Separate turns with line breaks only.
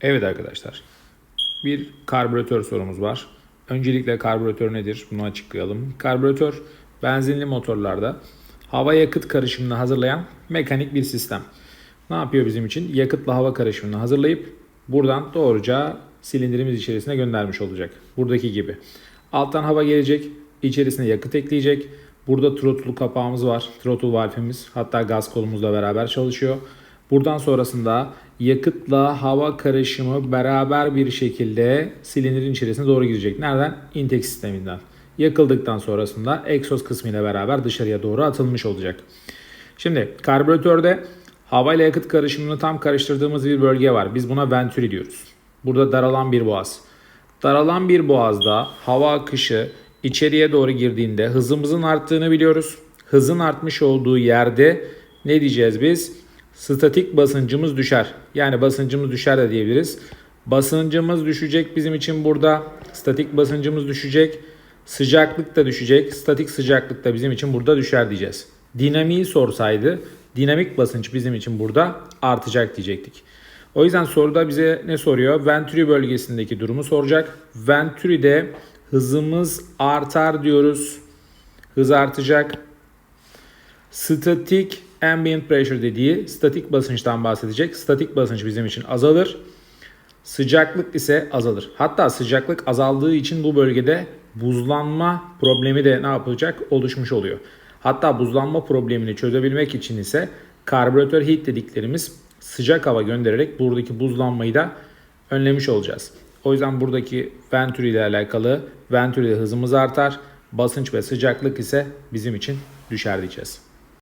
Evet arkadaşlar. Bir karbüratör sorumuz var. Öncelikle karbüratör nedir? Bunu açıklayalım. Karbüratör benzinli motorlarda hava yakıt karışımını hazırlayan mekanik bir sistem. Ne yapıyor bizim için? Yakıtla hava karışımını hazırlayıp buradan doğruca silindirimiz içerisine göndermiş olacak. Buradaki gibi. Alttan hava gelecek, içerisine yakıt ekleyecek. Burada throttle kapağımız var. Throttle valfimiz hatta gaz kolumuzla beraber çalışıyor. Buradan sonrasında yakıtla hava karışımı beraber bir şekilde silindirin içerisine doğru girecek. Nereden? Intake sisteminden. Yakıldıktan sonrasında egzoz kısmı ile beraber dışarıya doğru atılmış olacak. Şimdi karbüratörde hava ile yakıt karışımını tam karıştırdığımız bir bölge var. Biz buna venturi diyoruz. Burada daralan bir boğaz. Daralan bir boğazda hava akışı içeriye doğru girdiğinde hızımızın arttığını biliyoruz. Hızın artmış olduğu yerde ne diyeceğiz biz? Statik basıncımız düşer. Yani basıncımız düşer de diyebiliriz. Basıncımız düşecek bizim için burada. Statik basıncımız düşecek. Sıcaklık da düşecek. Statik sıcaklık da bizim için burada düşer diyeceğiz. Dinamiği sorsaydı dinamik basınç bizim için burada artacak diyecektik. O yüzden soruda bize ne soruyor? Venturi bölgesindeki durumu soracak. Venturi'de hızımız artar diyoruz. Hız artacak. Statik ambient pressure dediği statik basınçtan bahsedecek. Statik basınç bizim için azalır. Sıcaklık ise azalır. Hatta sıcaklık azaldığı için bu bölgede buzlanma problemi de ne yapacak? Oluşmuş oluyor. Hatta buzlanma problemini çözebilmek için ise karbüratör heat dediklerimiz sıcak hava göndererek buradaki buzlanmayı da önlemiş olacağız. O yüzden buradaki venturi ile alakalı venturi'de hızımız artar. Basınç ve sıcaklık ise bizim için düşer diyeceğiz.